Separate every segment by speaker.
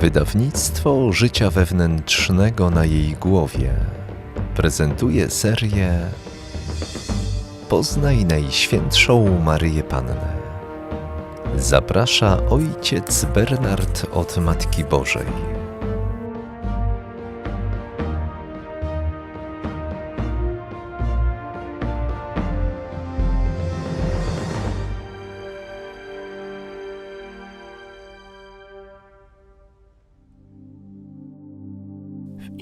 Speaker 1: Wydawnictwo Życia Wewnętrznego na jej głowie prezentuje serię Poznaj Najświętszą Maryję Pannę. Zaprasza ojciec Bernard od Matki Bożej.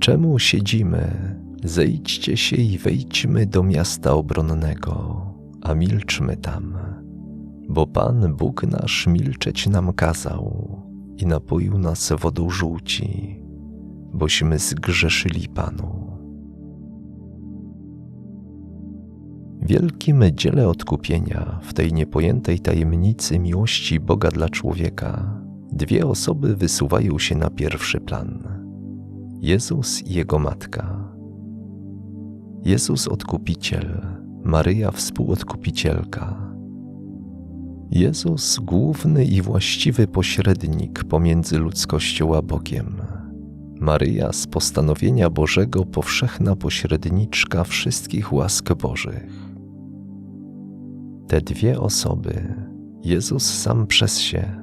Speaker 1: Czemu siedzimy? Zejdźcie się i wejdźmy do miasta obronnego, a milczmy tam, bo Pan Bóg nasz milczeć nam kazał i napoił nas wodą żółci, bośmy zgrzeszyli Panu. Wielkim dziele odkupienia w tej niepojętej tajemnicy miłości Boga dla człowieka dwie osoby wysuwają się na pierwszy plan: Jezus i jego matka. Jezus odkupiciel, Maryja współodkupicielka. Jezus główny i właściwy pośrednik pomiędzy ludzkością a Bogiem. Maryja z postanowienia Bożego powszechna pośredniczka wszystkich łask Bożych. Te dwie osoby, Jezus sam przez się,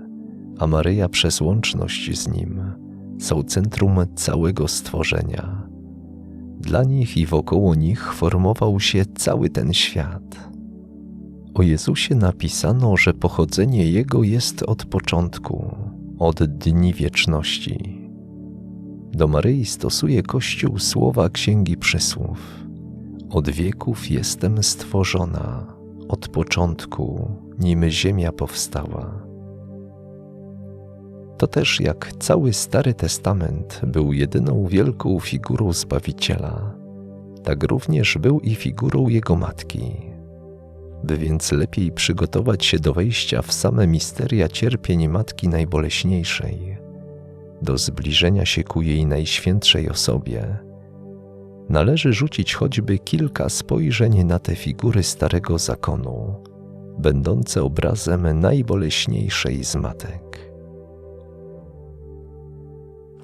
Speaker 1: a Maryja przez łączność z Nim, są centrum całego stworzenia. Dla nich i wokoło nich formował się cały ten świat. O Jezusie napisano, że pochodzenie Jego jest od początku, od dni wieczności. Do Maryi stosuje Kościół słowa Księgi Przysłów. Od wieków jestem stworzona, od początku, nim ziemia powstała. To też jak cały Stary Testament był jedyną wielką figurą Zbawiciela, tak również był i figurą Jego Matki. By więc lepiej przygotować się do wejścia w same misteria cierpień Matki Najboleśniejszej, do zbliżenia się ku jej najświętszej osobie, należy rzucić choćby kilka spojrzeń na te figury Starego Zakonu, będące obrazem najboleśniejszej z matek.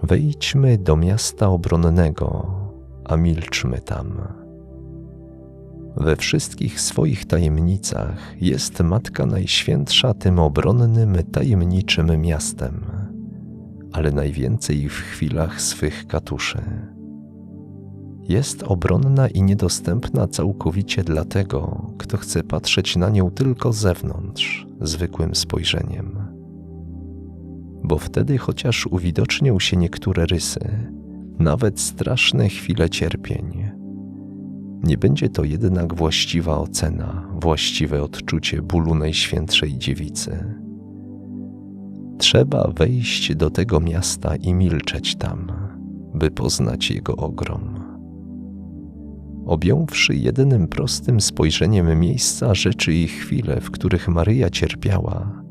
Speaker 1: Wejdźmy do miasta obronnego, a milczmy tam. We wszystkich swoich tajemnicach jest Matka Najświętsza tym obronnym, tajemniczym miastem, ale najwięcej w chwilach swych katuszy. Jest obronna i niedostępna całkowicie dla tego, kto chce patrzeć na nią tylko z zewnątrz, zwykłym spojrzeniem. Bo wtedy chociaż uwidocznią się niektóre rysy, nawet straszne chwile cierpień, nie będzie to jednak właściwa ocena, właściwe odczucie bólu Najświętszej Dziewicy. Trzeba wejść do tego miasta i milczeć tam, by poznać jego ogrom. Objąwszy jedynym prostym spojrzeniem miejsca, rzeczy i chwile, w których Maryja cierpiała,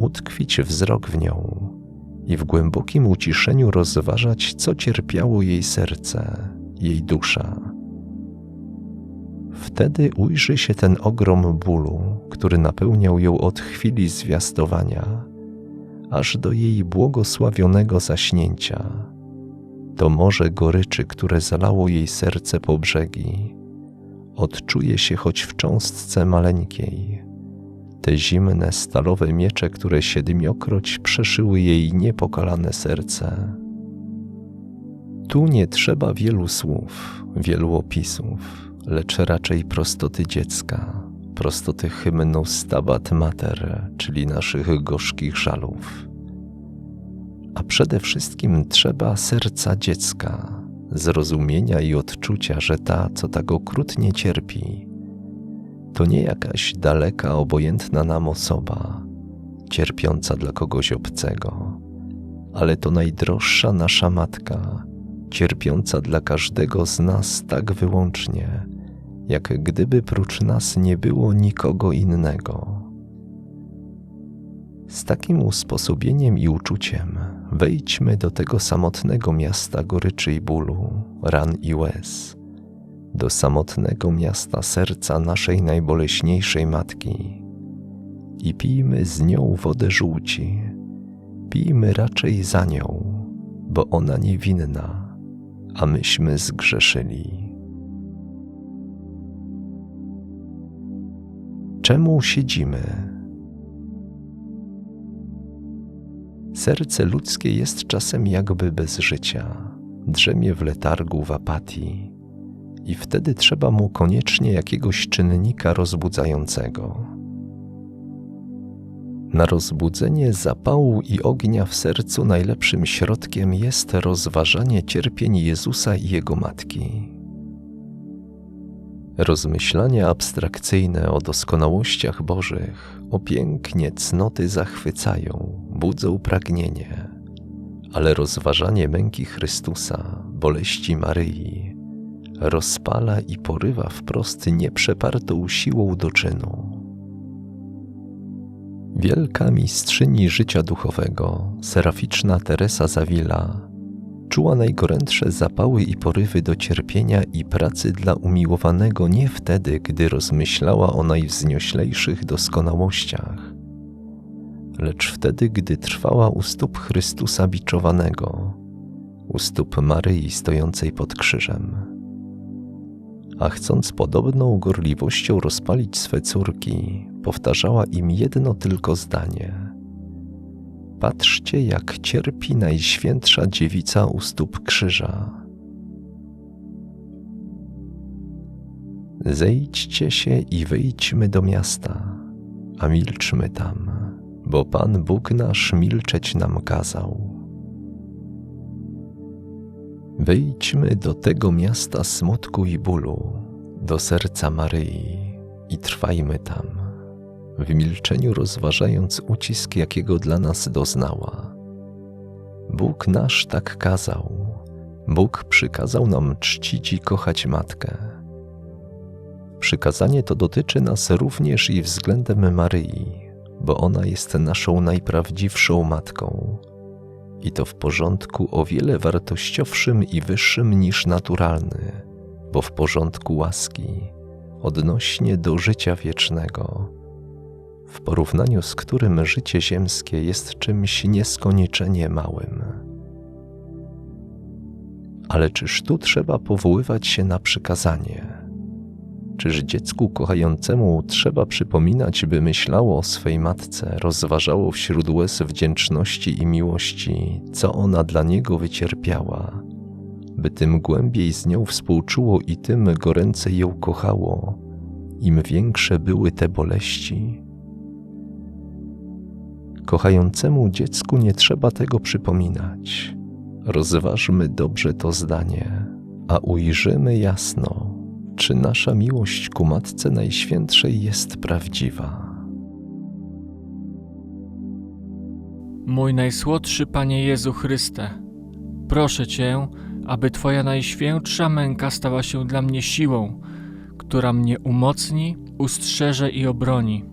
Speaker 1: utkwić wzrok w nią i w głębokim uciszeniu rozważać, co cierpiało jej serce, jej dusza. Wtedy ujrzy się ten ogrom bólu, który napełniał ją od chwili zwiastowania, aż do jej błogosławionego zaśnięcia. To morze goryczy, które zalało jej serce po brzegi, odczuje się choć w cząstce maleńkiej. Te zimne, stalowe miecze, które siedmiokroć przeszyły jej niepokalane serce. Tu nie trzeba wielu słów, wielu opisów, lecz raczej prostoty dziecka, prostoty hymnu Stabat Mater, czyli naszych gorzkich żalów. A przede wszystkim trzeba serca dziecka, zrozumienia i odczucia, że ta, co tak okrutnie cierpi, to nie jakaś daleka, obojętna nam osoba, cierpiąca dla kogoś obcego, ale to najdroższa nasza matka, cierpiąca dla każdego z nas tak wyłącznie, jak gdyby prócz nas nie było nikogo innego. Z takim usposobieniem i uczuciem wejdźmy do tego samotnego miasta goryczy i bólu, ran i łez, do samotnego miasta serca naszej najboleśniejszej matki i pijmy z nią wodę żółci. Pijmy raczej za nią, bo ona niewinna, a myśmy zgrzeszyli. Czemu siedzimy? Serce ludzkie jest czasem jakby bez życia, drzemie w letargu, w apatii, i wtedy trzeba mu koniecznie jakiegoś czynnika rozbudzającego. Na rozbudzenie zapału i ognia w sercu najlepszym środkiem jest rozważanie cierpień Jezusa i Jego Matki. Rozmyślania abstrakcyjne o doskonałościach Bożych, o pięknie cnoty zachwycają, budzą pragnienie, ale rozważanie męki Chrystusa, boleści Maryi, rozpala i porywa wprost nieprzepartą siłą do czynu. Wielka mistrzyni życia duchowego, seraficzna Teresa Zawila, czuła najgorętsze zapały i porywy do cierpienia i pracy dla umiłowanego nie wtedy, gdy rozmyślała o najwznioślejszych doskonałościach, lecz wtedy, gdy trwała u stóp Chrystusa biczowanego, u stóp Maryi stojącej pod krzyżem. A chcąc podobną gorliwością rozpalić swe córki, powtarzała im jedno tylko zdanie. Patrzcie, jak cierpi Najświętsza Dziewica u stóp krzyża. Zejdźcie się i wyjdźmy do miasta, a milczmy tam, bo Pan Bóg nasz milczeć nam kazał. Wyjdźmy do tego miasta smutku i bólu, do serca Maryi i trwajmy tam, w milczeniu rozważając ucisk, jakiego dla nas doznała. Bóg nasz tak kazał, Bóg przykazał nam czcić i kochać Matkę. Przykazanie to dotyczy nas również i względem Maryi, bo ona jest naszą najprawdziwszą Matką, i to w porządku o wiele wartościowszym i wyższym niż naturalny, bo w porządku łaski, odnośnie do życia wiecznego, w porównaniu z którym życie ziemskie jest czymś nieskończenie małym. Ale czyż tu trzeba powoływać się na przykazanie? Czyż dziecku kochającemu trzeba przypominać, by myślało o swej matce, rozważało wśród łez wdzięczności i miłości, co ona dla niego wycierpiała, by tym głębiej z nią współczuło i tym goręcej ją kochało, im większe były te boleści? Kochającemu dziecku nie trzeba tego przypominać. Rozważmy dobrze to zdanie, a ujrzymy jasno, czy nasza miłość ku Matce Najświętszej jest prawdziwa.
Speaker 2: Mój najsłodszy Panie Jezu Chryste, proszę Cię, aby Twoja najświętsza męka stała się dla mnie siłą, która mnie umocni, ustrzeże i obroni.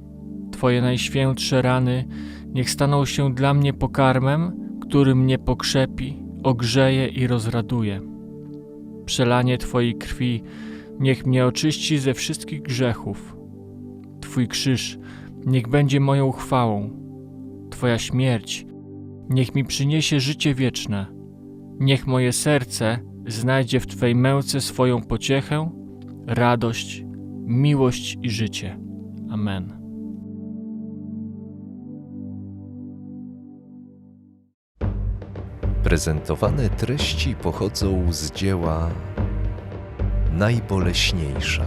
Speaker 2: Twoje najświętsze rany niech staną się dla mnie pokarmem, który mnie pokrzepi, ogrzeje i rozraduje. Przelanie Twojej krwi niech mnie oczyści ze wszystkich grzechów. Twój krzyż niech będzie moją chwałą. Twoja śmierć niech mi przyniesie życie wieczne. Niech moje serce znajdzie w Twej męce swoją pociechę, radość, miłość i życie. Amen.
Speaker 1: Prezentowane treści pochodzą z dzieła Najboleśniejsza.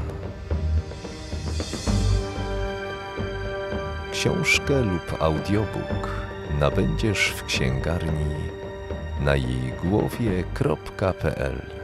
Speaker 1: Książkę lub audiobook nabędziesz w księgarni na jej głowie.pl